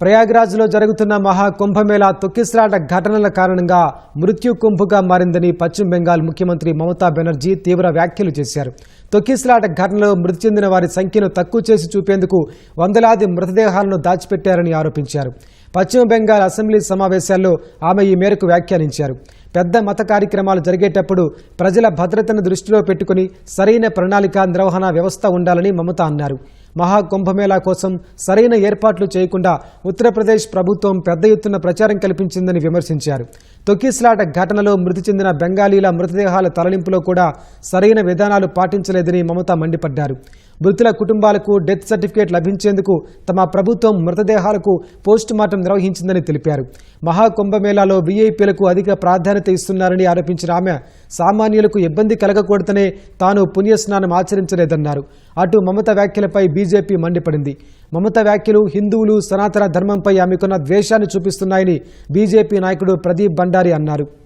ప్రయాగ్రాజ్లో జరుగుతున్న మహా కుంభమేళా తొక్కిసలాట ఘటనల కారణంగా మృత్యు కుంభగా మారిందని పశ్చిమ బెంగాల్ ముఖ్యమంత్రి మమతా బెనర్జీ తీవ్ర వ్యాఖ్యలు చేశారు. తొక్కిసలాట ఘటనలో మృతి చెందిన వారి సంఖ్యను తక్కువ చేసి చూపేందుకు వందలాది మృతదేహాలను దాచిపెట్టారని ఆరోపించారు. పశ్చిమ బెంగాల్ అసెంబ్లీ సమావేశాల్లో ఆమె ఈ మేరకు వ్యాఖ్యానించారు. పెద్ద మత కార్యక్రమాలు జరిగేటప్పుడు ప్రజల భద్రతను దృష్టిలో పెట్టుకుని సరైన ప్రణాళిక నిర్వహణ వ్యవస్థ ఉండాలని మమత అన్నారు. మహాకుంభమేళా కోసం సరైన ఏర్పాట్లు చేయకుండా ఉత్తరప్రదేశ్ ప్రభుత్వం పెద్ద ఎత్తున ప్రచారం కల్పించిందని విమర్శించారు. తొక్కిస్లాట ఘటనలో మృతి చెందిన బెంగాలీల మృతదేహాల తరలింపులో కూడా సరైన విధానాలు పాటించలేదని మమత మండిపడ్డారు. మృతుల కుటుంబాలకు డెత్ సర్టిఫికేట్ లభించేందుకు తమ ప్రభుత్వం మృతదేహాలకు పోస్టు మార్టం నిర్వహించిందని తెలిపారు. మహాకుంభమేళాలో వీఐపీలకు అధిక ప్రాధాన్యత ఇస్తున్నారని ఆరోపించిన ఆమె సామాన్యులకు ఇబ్బంది కలగకూడదనే తాను పుణ్యస్నానం ఆచరించలేదన్నారు. అటు మమత వ్యాఖ్యలపై బీజేపీ మండిపడింది. మమత వ్యాఖ్యలు హిందువులు సనాతన ధర్మంపై ఆమెకున్న ద్వేషాన్ని చూపిస్తున్నాయని బీజేపీ నాయకుడు ప్రదీప్ భండారి అన్నారు.